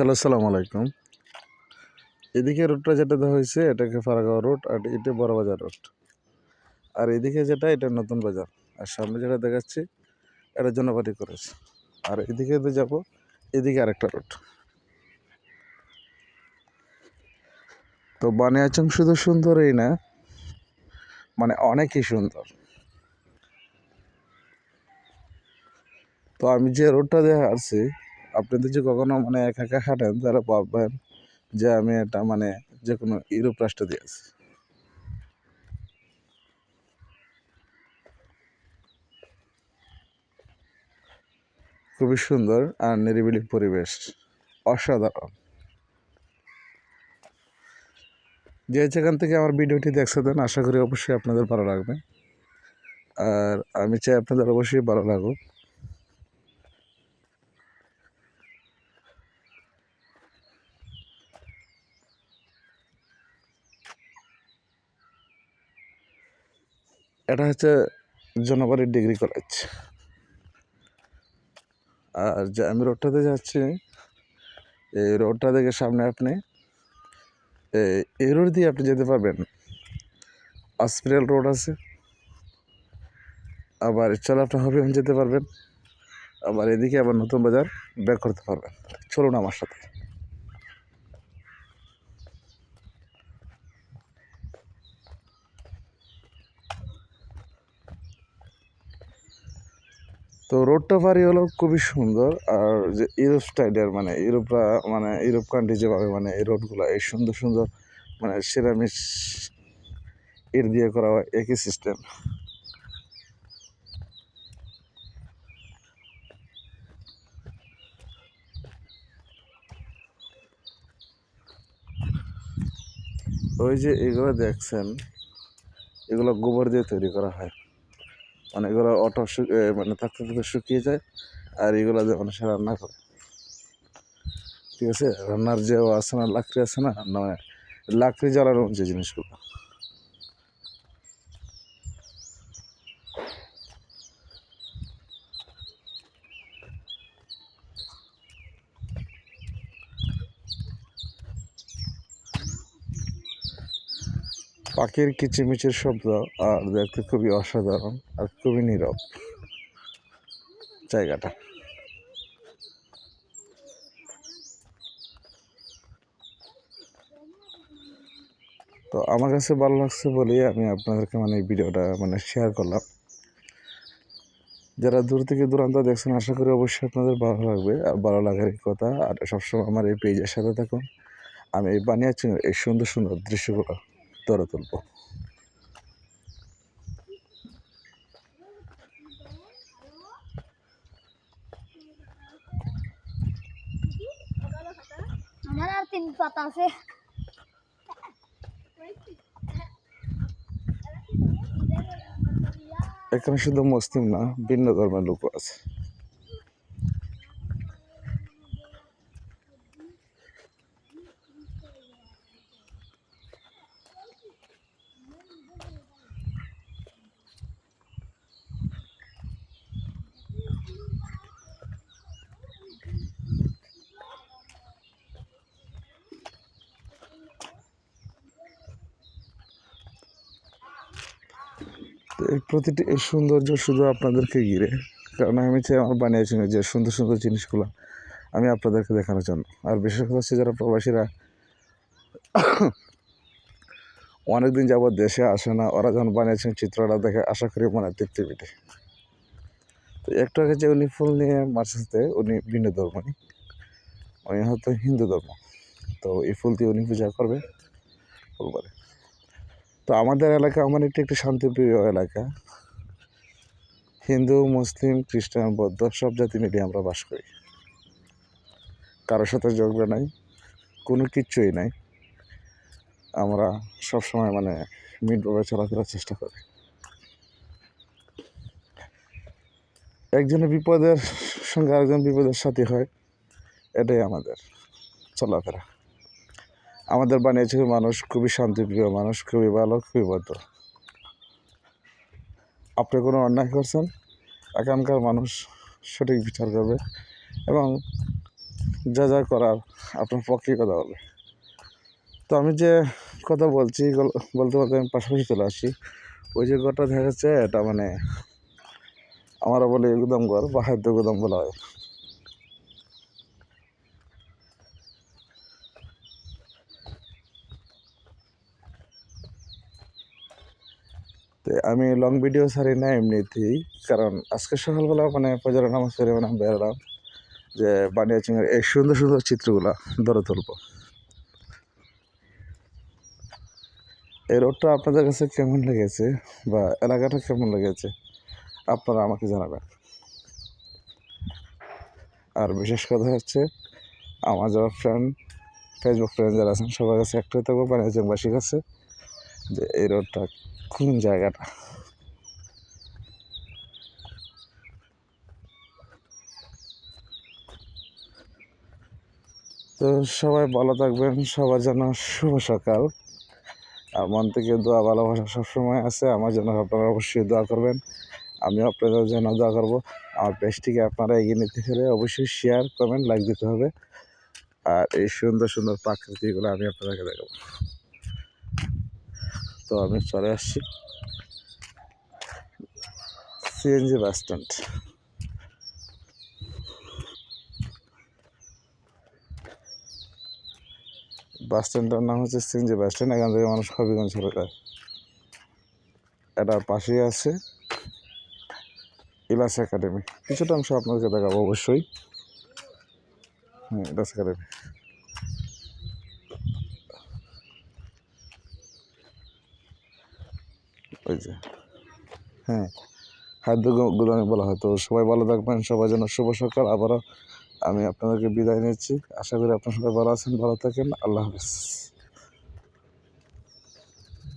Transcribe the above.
Hello সালাম আলাইকুম। এদিকে রোডটা যেটা হয়েছে, এটাকে ফারাগাঁও রোড আর এটা বড় বাজার রোড। আর এদিকে যেটা, এটা নতুন বাজার। আর সামনে যেটা দেখাচ্ছি, এটা জনপাটি করেছে। আর এদিকে তো যাব, এদিকে আরেকটা রোড। তো বানিয়াচং শুধু সুন্দরই না মানে অনেকই সুন্দর। তো আমি যে রোডটা দেখে আসছি আপনি যদি কখনো মানে একা একা হাঁটেন, তাহলে ভাববেন যে আমি এটা মানে যে কোনো ইউরোপ রাষ্ট্র দিয়ে আছি। খুবই সুন্দর আর নিরিবিলি পরিবেশ, অসাধারণ। যে যেখান থেকে আমার ভিডিওটি দেখছেন আশা করি অবশ্যই আপনাদের ভালো লাগবে। আর আমি চাই আপনাদের অবশ্যই ভালো লাগুক। এটা হচ্ছে জনগণের ডিগ্রি কলেজ। আর যে আমি রোডটাতে যাচ্ছি, এই রোডটা থেকে সামনে আপনি, এই- রোড দিয়ে আপনি যেতে পারবেন। হসপিটাল রোড আছে। আবার চলে আপনি হবিগঞ্জ যেতে পারবেন। আবার এদিকে আবার নতুন বাজার ব্যাক করতে পারবেন। চলুন আমার সাথে। তো রোডটা ভারী হলো খুবই সুন্দর। আর যে ইউরোপ স্টাইলের মানে ইউরোপরা মানে ইউরোপ কান্ট্রি যেভাবে মানে এই রোডগুলো এই সুন্দর সুন্দর মানে সিরামিক ইট দিয়ে করা হয়, একই সিস্টেম ওই যে এগুলো দেখছেন, এগুলো গোবর দিয়ে তৈরি করা হয়। মানে এগুলো অটো মানে থাকতে থাকতে শুকিয়ে যায়, আর এগুলো দিয়ে মানুষের রান্না করে। ঠিক আছে? রান্নার যে আছে না, লাকড়ি আছে না মানে লাকড়ি জ্বালানোর যে জিনিসগুলো। পাখির কিচিমিচির শব্দ আর দেখতে খুবই অসাধারণ আর খুবই নীরব জায়গাটা। তো আমার কাছে ভালো লাগছে বলেই আমি আপনাদেরকে মানে এই ভিডিওটা মানে শেয়ার করলাম। যারা দূর থেকে দূরান্ত দেখছেন, আশা করি অবশ্যই আপনাদের ভালো লাগবে আর ভালো লাগার কথা। আর সবসময় আমার এই পেজের সাথে থাকুন। আমি এই বানিয়েছি এই সুন্দর সুন্দর দৃশ্যগুলো ধরে তুলবো। আমার আর তিন পাতা আছে। এখানে শুধু মুসলিম না ভিন্ন ধর্মের লোক আছে। তো এই প্রতিটি এই সৌন্দর্য শুধু আপনাদেরকে ঘিরে। কারণ আমি চাই আমার বানিয়েছি যে সুন্দর সুন্দর জিনিসগুলো আমি আপনাদেরকে দেখানোর জন্য। আর বিশেষ কথা হচ্ছে যারা প্রবাসীরা অনেকদিন যাবৎ দেশে আসে না, ওরা যখন বানিয়েছেন চিত্রটা দেখে আশা করি মনে তৃপ্তি মিটে। তো একটু আগে যে উনি ফুল নিয়ে মার্চেসতে উনি ভিন্ন ধর্মী উনি। হয়তো হিন্দু ধর্ম। তো এই ফুল দিয়ে উনি পূজা করবে। ফুল বলে তো আমাদের এলাকা আমার একটি একটি শান্তিপ্রিয় এলাকা। হিন্দু, মুসলিম, খ্রিস্টান, বৌদ্ধ সব জাতি মিলিয়ে আমরা বাস করি। কারোর সাথে ঝগড়া নাই, কোনো কিচ্ছুই নাই। আমরা সব সময় মানে মিটভাবে চলাফেরার চেষ্টা করি। একজনের বিপদের সঙ্গে আরেকজন বিপদের সাথী হয়, এটাই আমাদের চলাফেরা। আমাদের বানিয়েছে মানুষ খুবই শান্তিপ্রিয়, মানুষ খুবই ভালো, খুবই ভদ্র আপনি কোনো অন্যায় করছেন? এখানকার মানুষ সঠিক বিচার করবে এবং যা যা করার আপনার পক্ষে কথা বলবে তো আমি যে কথা বলছি বলতে বলতে আমি পাশাপাশি চলে আসি। ওই যে ঘরটা দেখা যাচ্ছে, এটা মানে আমরা বলি গুদাম ঘর বা খাদ্য গুদাম বলা হয়। আমি লং ভিডিও ছাড়ি না এমনিতেই। কারণ আজকে সকালবেলা মানে ফজর নামাজ পড়ে মানে বেরোলাম যে বানিয়াচিংয়ের এই সুন্দর সুন্দর চিত্রগুলা ধরে তুলবো। এই রোডটা আপনাদের কাছে কেমন লেগেছে বা এলাকাটা কেমন লেগেছে আপনারা আমাকে জানাবেন। আর বিশেষ কথা হচ্ছে, আমার যারা ফ্রেন্ড ফেসবুক ফ্রেন্ড যারা আছেন, সবার কাছে একটাই থাকব বানিয়াচিংবাসীর কাছে। যে এই রোডটা কোন জায়গাটা? তো সবাই ভালো থাকবেন, সবার জন্য শুভ সকাল। আর মন থেকে দোয়া, ভালোবাসা সবসময় আছে, আমার জন্য আপনারা অবশ্যই দোয়া করবেন। আমিও আপনাদের জন্য দোয়া করব। আমার পেজটিকে আপনারা এগিয়ে নিতে হলে অবশ্যই শেয়ার কমেন্ট লাইক দিতে হবে। আর এই সুন্দর সুন্দর প্রাকৃতিকগুলো আমি আপনাদেরকে দেখাবো। তো আমি চলে আসছি। সিএনজি বাস স্ট্যান্ড বাস স্ট্যান্ডটার নাম হচ্ছে সিএনজি বাস স্ট্যান্ড এখান থেকে মানুষ হবিগঞ্জ চলে যায়। এটার পাশেই আছে ইলাস একাডেমি কিছুটা অংশ আপনাদেরকে দেখাবো অবশ্যই। হ্যাঁ ইলাস একাডেমি ওই যে। হ্যাঁ খাদ্য গুদামে বলা হয়। তো সবাই ভালো থাকবেন, সবাই যেন শুভ সকাল। আবারও আমি আপনাদেরকে বিদায় নিচ্ছি। আশা করি আপনার সবাই ভালো আছেন, ভালো থাকেন। আল্লাহ হাফিজ।